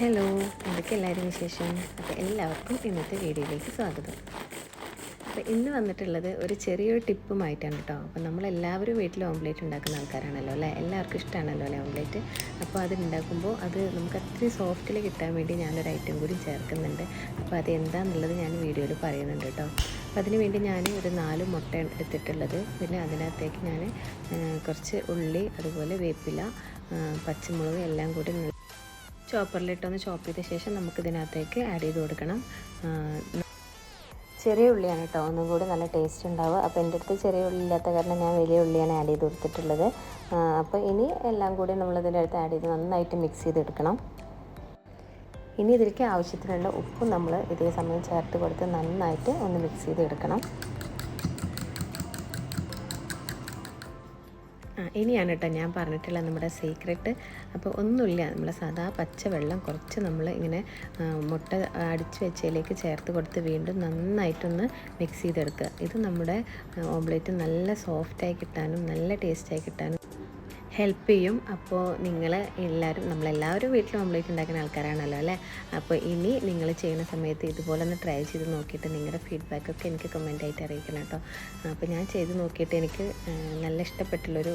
Hello എന്തൊക്കെ എല്ലാവരും വിശേഷം? അപ്പോൾ എല്ലാവർക്കും ഇന്നത്തെ വീഡിയോയിലേക്ക് സ്വാഗതം. അപ്പോൾ ഇന്ന് വന്നിട്ടുള്ളത് ഒരു ചെറിയൊരു ടിപ്പുമായിട്ടാണ് കേട്ടോ. അപ്പോൾ നമ്മളെല്ലാവരും വീട്ടിൽ ഓംലേറ്റ് ഉണ്ടാക്കുന്ന ആൾക്കാരാണല്ലോ അല്ലേ? എല്ലാവർക്കും ഇഷ്ടമാണല്ലോ അല്ലേ ഓംലേറ്റ്? അപ്പോൾ അത് ഉണ്ടാക്കുമ്പോൾ അത് നമുക്ക് അത്രയും സോഫ്റ്റിൽ കിട്ടാൻ വേണ്ടി ഞാനൊരു ഐറ്റം കൂടി ചേർക്കുന്നുണ്ട്. അപ്പോൾ അത് എന്താണെന്നുള്ളത് ഞാൻ വീഡിയോയിൽ പറയുന്നുണ്ട് കേട്ടോ. അപ്പോൾ അതിന് വേണ്ടി ഞാൻ ഒരു നാല് മുട്ട എടുത്തിട്ടുള്ളത്. പിന്നെ അതിനകത്തേക്ക് ഞാൻ കുറച്ച് ഉള്ളി അതുപോലെ വേപ്പില പച്ചമുളക് എല്ലാം കൂടി ചോപ്പറിലിട്ടൊന്ന് ചോപ്പ് ചെയ്ത ശേഷം നമുക്ക് ഇതിനകത്തേക്ക് ആഡ് ചെയ്ത് കൊടുക്കണം. ചെറിയ ഉള്ളിയാണ് കേട്ടോ ഒന്നും കൂടി നല്ല ടേസ്റ്റ് ഉണ്ടാവുക. അപ്പോൾ എന്റെ അടുത്ത് ചെറിയ ഉള്ളി ഇല്ലാത്ത കാരണം ഞാൻ വലിയ ഉള്ളിയാണ് ആഡ് ചെയ്ത് കൊടുത്തിട്ടുള്ളത്. അപ്പോൾ ഇനി എല്ലാം കൂടി നമ്മൾ നമ്മളിതിന്റെ അടുത്ത് ആഡ് ചെയ്ത് നന്നായിട്ട് മിക്സ് ചെയ്തെടുക്കണം. ഇനി ഇതിലേക്ക് ആവശ്യത്തിനുള്ള ഉപ്പ് നമ്മൾ ഇതേ സമയം ചേർത്ത് കൊടുത്ത് നന്നായിട്ട് ഒന്ന് മിക്സ് ചെയ്തെടുക്കണം. ആ ഇനിയാണ് കേട്ടോ ഞാൻ പറഞ്ഞിട്ടുള്ള നമ്മുടെ സീക്രട്ട് അപ്പോൾ ഒന്നുമില്ല നമ്മൾ സാധാ പച്ചവെള്ളം കുറച്ച് നമ്മൾ ഇങ്ങനെ മുട്ട അടിച്ച് വെച്ചതിലേക്ക് ചേർത്ത് കൊടുത്ത് വീണ്ടും നന്നായിട്ടൊന്ന് മിക്സ് ചെയ്തെടുക്കുക. ഇത് നമ്മുടെ ഓംലേറ്റ് നല്ല സോഫ്റ്റായി കിട്ടാനും നല്ല ടേസ്റ്റായി കിട്ടാനും ഹെൽപ്പ് ചെയ്യും. അപ്പോൾ നിങ്ങൾ എല്ലാവരും നമ്മളെല്ലാവരും വീട്ടിൽ ഓംലേറ്റ് ഉണ്ടാക്കുന്ന ആൾക്കാരാണല്ലോ അല്ലേ? അപ്പോൾ ഇനി നിങ്ങൾ ചെയ്യുന്ന സമയത്ത് ഇതുപോലെ ഒന്ന് ട്രൈ ചെയ്ത് നോക്കിയിട്ട് നിങ്ങളുടെ ഫീഡ്ബാക്കൊക്കെ എനിക്ക് കമന്റ് ആയിട്ട് അറിയിക്കണം കേട്ടോ. അപ്പോൾ ഞാൻ ചെയ്ത് നോക്കിയിട്ട് എനിക്ക് നല്ല ഇഷ്ടപ്പെട്ടുള്ളൊരു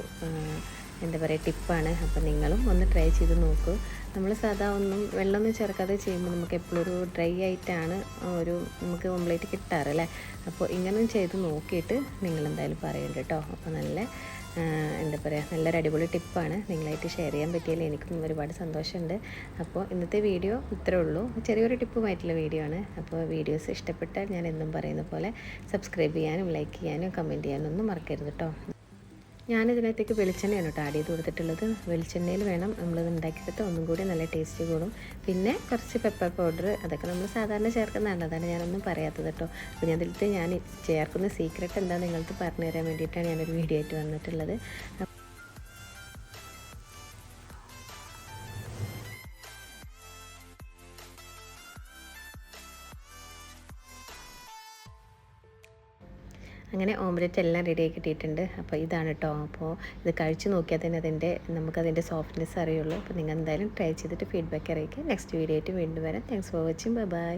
എന്താ പറയുക ടിപ്പാണ്. അപ്പോൾ നിങ്ങളും ഒന്ന് ട്രൈ ചെയ്ത് നോക്കൂ. നമ്മൾ സാധാ ഒന്നും വെള്ളമൊന്നും ചേർക്കാതെ ചെയ്യുമ്പോൾ നമുക്ക് എപ്പോഴും ഒരു ഡ്രൈ ആയിട്ടാണ് ഒരു നമുക്ക് ഓംലേറ്റ് കിട്ടാറല്ലേ അപ്പോൾ ഇങ്ങനെ ചെയ്ത് നോക്കിയിട്ട് നിങ്ങൾ എന്തായാലും പറയുന്നുണ്ട് കേട്ടോ. അപ്പോൾ നല്ല എന്താ പറയുക നല്ലൊരു അടിപൊളി ടിപ്പാണ്. നിങ്ങളായിട്ട് ഷെയർ ചെയ്യാൻ പറ്റിയതിൽ എനിക്കും ഒരുപാട് സന്തോഷമുണ്ട്. അപ്പോൾ ഇന്നത്തെ വീഡിയോ ഇത്രേ ഉള്ളൂ. ചെറിയൊരു ടിപ്പുമായിട്ടുള്ള വീഡിയോ ആണ്. അപ്പോൾ വീഡിയോസ് ഇഷ്ടപ്പെട്ടാൽ ഞാൻ എന്നും പറയുന്ന പോലെ സബ്സ്ക്രൈബ് ചെയ്യാനും ലൈക്ക് ചെയ്യാനും കമന്റ് ചെയ്യാനും ഒന്നും മറക്കരുത് കേട്ടോ. ഞാനിതിനകത്തേക്ക് വെളിച്ചെണ്ണയാണ് കേട്ടോ ആഡ് ചെയ്ത് കൊടുത്തിട്ടുള്ളത്. വെളിച്ചെണ്ണയിൽ വേണം നമ്മളിത് ഉണ്ടാക്കിയിട്ട് ഒന്നും കൂടി നല്ല ടേസ്റ്റ് കൂടും. പിന്നെ കുറച്ച് പെപ്പർ പൗഡർ അതൊക്കെ നമ്മൾ സാധാരണ ചേർക്കുന്നതാണ്. അതാണ് ഞാനൊന്നും പറയാത്തത് കേട്ടോ. അപ്പോൾ ഞാൻ ഇതിലത്തെ ഞാൻ ചേർക്കുന്ന സീക്രട്ട് എന്താണെന്ന് നിങ്ങൾക്ക് പറഞ്ഞു തരാൻ വേണ്ടിയിട്ടാണ് ഞാനൊരു വീഡിയോ ആയിട്ട് വന്നിട്ടുള്ളത്. അങ്ങനെ ഓംലെറ്റ് എല്ലാം റെഡി കിട്ടിയിട്ടുണ്ട്. അപ്പോൾ ഇതാണ് കേട്ടോ. അപ്പോൾ ഇത് കഴിച്ച് നോക്കിയാൽ തന്നെ അതിന്റെ നമുക്കതിന്റെ സോഫ്റ്റ്നെസ് അറിയുള്ളൂ. അപ്പോൾ നിങ്ങൾ എന്തായാലും ട്രൈ ചെയ്തിട്ട് ഫീഡ്ബാക്ക് അറിയിക്കുക. നെക്സ്റ്റ് വീഡിയോ ആയിട്ട് വീണ്ടും വരാം. Thanks for watching bye bye